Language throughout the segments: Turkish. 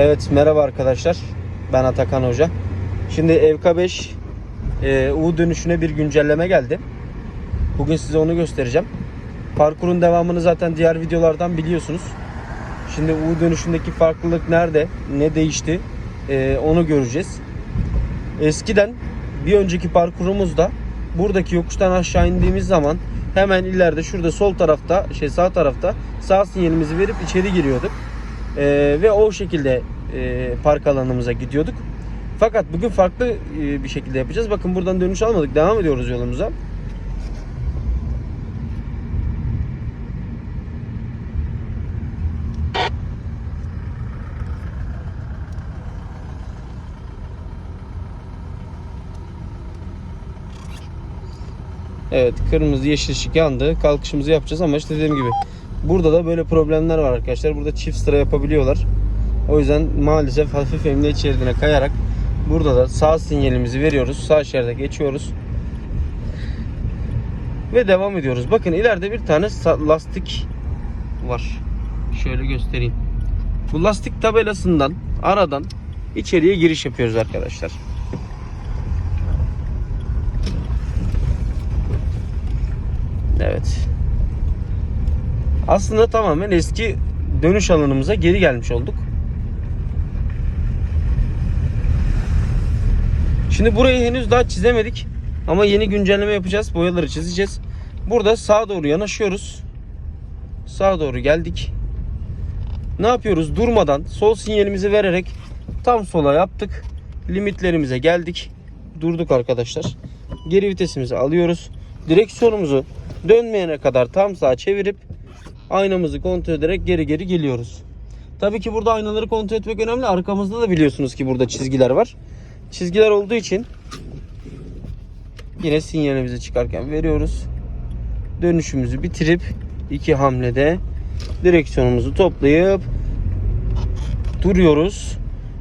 Evet merhaba arkadaşlar. Ben Atakan Hoca. Şimdi EVK5 e, U dönüşüne bir güncelleme geldi. Bugün size onu göstereceğim. Parkurun devamını zaten diğer videolardan biliyorsunuz. Şimdi U dönüşündeki farklılık nerede? Ne değişti? E, onu göreceğiz. Eskiden bir önceki parkurumuzda buradaki yokuştan aşağı indiğimiz zaman hemen ileride şurada sol tarafta şey sağ tarafta sağ sinyalimizi verip içeri giriyorduk. Ee, ve o şekilde e, park alanımıza gidiyorduk. Fakat bugün farklı e, bir şekilde yapacağız. Bakın buradan dönüş almadık. Devam ediyoruz yolumuza. Evet kırmızı yeşil ışık yandı. Kalkışımızı yapacağız ama işte dediğim gibi burada da böyle problemler var arkadaşlar. Burada çift sıra yapabiliyorlar. O yüzden maalesef hafif emniyet şeridine kayarak burada da sağ sinyalimizi veriyoruz. Sağ şeride geçiyoruz. Ve devam ediyoruz. Bakın ileride bir tane lastik var. Şöyle göstereyim. Bu lastik tabelasından aradan içeriye giriş yapıyoruz arkadaşlar. Evet. Aslında tamamen eski dönüş alanımıza geri gelmiş olduk. Şimdi burayı henüz daha çizemedik. Ama yeni güncelleme yapacağız. Boyaları çizeceğiz. Burada sağa doğru yanaşıyoruz. Sağa doğru geldik. Ne yapıyoruz? Durmadan sol sinyalimizi vererek tam sola yaptık. Limitlerimize geldik. Durduk arkadaşlar. Geri vitesimizi alıyoruz. Direksiyonumuzu dönmeyene kadar tam sağa çevirip aynamızı kontrol ederek geri geri geliyoruz. Tabii ki burada aynaları kontrol etmek önemli. Arkamızda da biliyorsunuz ki burada çizgiler var. Çizgiler olduğu için yine sinyalimizi çıkarken veriyoruz. Dönüşümüzü bitirip iki hamlede direksiyonumuzu toplayıp duruyoruz.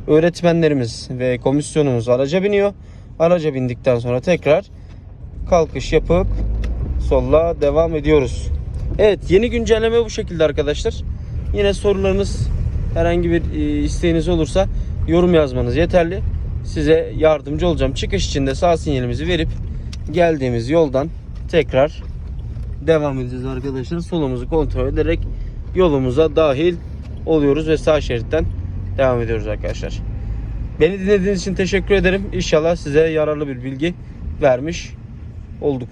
Öğretmenlerimiz ve komisyonumuz araca biniyor. Araca bindikten sonra tekrar kalkış yapıp solla devam ediyoruz. Evet yeni güncelleme bu şekilde arkadaşlar. Yine sorularınız herhangi bir e, isteğiniz olursa yorum yazmanız yeterli. Size yardımcı olacağım. Çıkış için de sağ sinyalimizi verip geldiğimiz yoldan tekrar devam edeceğiz arkadaşlar. Solumuzu kontrol ederek yolumuza dahil oluyoruz ve sağ şeritten devam ediyoruz arkadaşlar. Beni dinlediğiniz için teşekkür ederim. İnşallah size yararlı bir bilgi vermiş olduk.